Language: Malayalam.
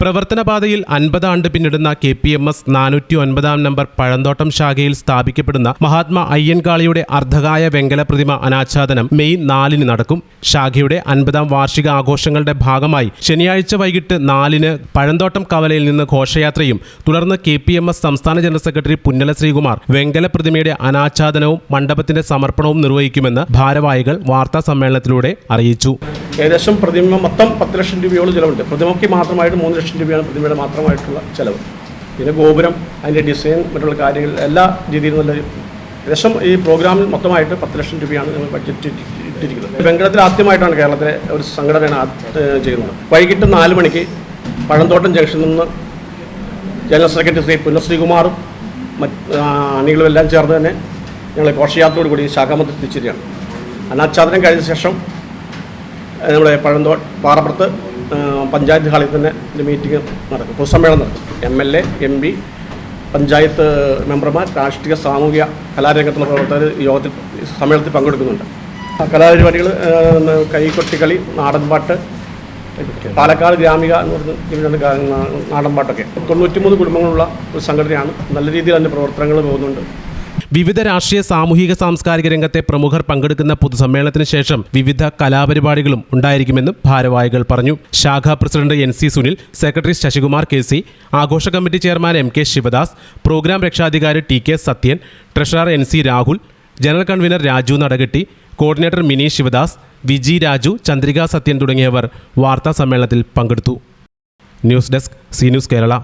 പ്രവർത്തനപാതയിൽ അൻപത് ആണ്ട് പിന്നിടുന്ന കെ പി എം എസ് നാനൂറ്റി ഒൻപതാം നമ്പർ പഴന്തോട്ടം ശാഖയിൽ സ്ഥാപിക്കപ്പെടുന്ന മഹാത്മാ അയ്യൻകാളിയുടെ അർദ്ധകായ വെങ്കല പ്രതിമ അനാച്ഛാദനം മെയ് നാലിന് നടക്കും. ശാഖയുടെ അൻപതാം വാർഷിക ആഘോഷങ്ങളുടെ ഭാഗമായി ശനിയാഴ്ച വൈകിട്ട് നാലിന് പഴന്തോട്ടം കവലയിൽ നിന്ന് ഘോഷയാത്രയും തുടർന്ന് കെ പി എം എസ് സംസ്ഥാന ജനറൽ സെക്രട്ടറി പുന്നല ശ്രീകുമാർ വെങ്കല പ്രതിമയുടെ അനാച്ഛാദനവും മണ്ഡപത്തിന്റെ സമർപ്പണവും നിർവഹിക്കുമെന്ന് ഭാരവാഹികൾ വാർത്താ സമ്മേളനത്തിലൂടെ അറിയിച്ചു. ഏകദേശം പ്രതിമ മൊത്തം പത്ത് ലക്ഷം രൂപയോളം ചിലവുണ്ട്. പ്രതിമയ്ക്ക് മാത്രമായിട്ട് മൂന്ന് ലക്ഷം രൂപയാണ് പ്രതിമയുടെ മാത്രമായിട്ടുള്ള ചിലവ്. പിന്നെ ഗോപുരം അതിന്റെ ഡിസൈൻ മറ്റുള്ള കാര്യങ്ങൾ എല്ലാ രീതിയിലും നല്ല ഏകദേശം ഈ പ്രോഗ്രാമിൽ മൊത്തമായിട്ട് പത്ത് ലക്ഷം രൂപയാണ് ഞങ്ങൾ ബഡ്ജറ്റ് ഇട്ടിരിക്കുന്നത്. വെങ്കടത്തിൽ ആദ്യമായിട്ടാണ് കേരളത്തിലെ ഒരു സംഘടനയാണ് ചെയ്യുന്നത്. വൈകിട്ട് നാല് മണിക്ക് പഴന്തോട്ടം ജംഗ്ഷനിൽ നിന്ന് ജനറൽ സെക്രട്ടറി ശ്രീ പുനഃശ്രീകുമാറും മറ്റ് അണികളും എല്ലാം ചേർന്ന് തന്നെ ഞങ്ങൾ ഘോഷയാത്രയോടുകൂടി ശാഖാമത്തിൽ തിരിച്ചിരിക്കുകയാണ് അനാച്ഛാദനം കഴിഞ്ഞ ശേഷം നമ്മുടെ പഴന്തോ പാറപ്പുറത്ത് പഞ്ചായത്ത് ഹാളിൽ തന്നെ ഒരു മീറ്റിംഗ് നടക്കും. പൊതുസമ്മേളനം നടക്കും. M L A M P panchayat മെമ്പർമാർ രാഷ്ട്രീയ സാമൂഹിക കലാരംഗത്തുള്ള പ്രവർത്തകർ യോഗത്തിൽ സമ്മേളനത്തിൽ പങ്കെടുക്കുന്നുണ്ട്. കലാപരിപാടികൾ കൈകൊട്ടിക്കളി നാടൻപാട്ട് പാലക്കാട് ഗ്രാമിക എന്ന് പറഞ്ഞ നാടൻപാട്ടൊക്കെ. തൊണ്ണൂറ്റിമൂന്ന് കുടുംബങ്ങളുള്ള ഒരു സംഘടനയാണ്. നല്ല രീതിയിൽ അതിന്റെ പ്രവർത്തനങ്ങൾ പോകുന്നുണ്ട്. വിവിധ രാഷ്ട്രീയ സാമൂഹിക സാംസ്കാരിക രംഗത്തെ പ്രമുഖർ പങ്കെടുക്കുന്ന പൊതുസമ്മേളനത്തിന് ശേഷം വിവിധ കലാപരിപാടികളും ഉണ്ടായിരിക്കുമെന്നും ഭാരവാഹികൾ പറഞ്ഞു. ശാഖാ president N C Sunil secretary Sasikumar K C ആഘോഷ committee chairman M K Sivadas programme രക്ഷാധികാരി T K Sathyan treasurer N C Rahul general convener Raju Nadaketti coordinator Mini Sivadas Viji Raju Chandrika Sathyan തുടങ്ങിയവർ വാർത്താ സമ്മേളനത്തിൽ പങ്കെടുത്തു. News desk C news Kerala.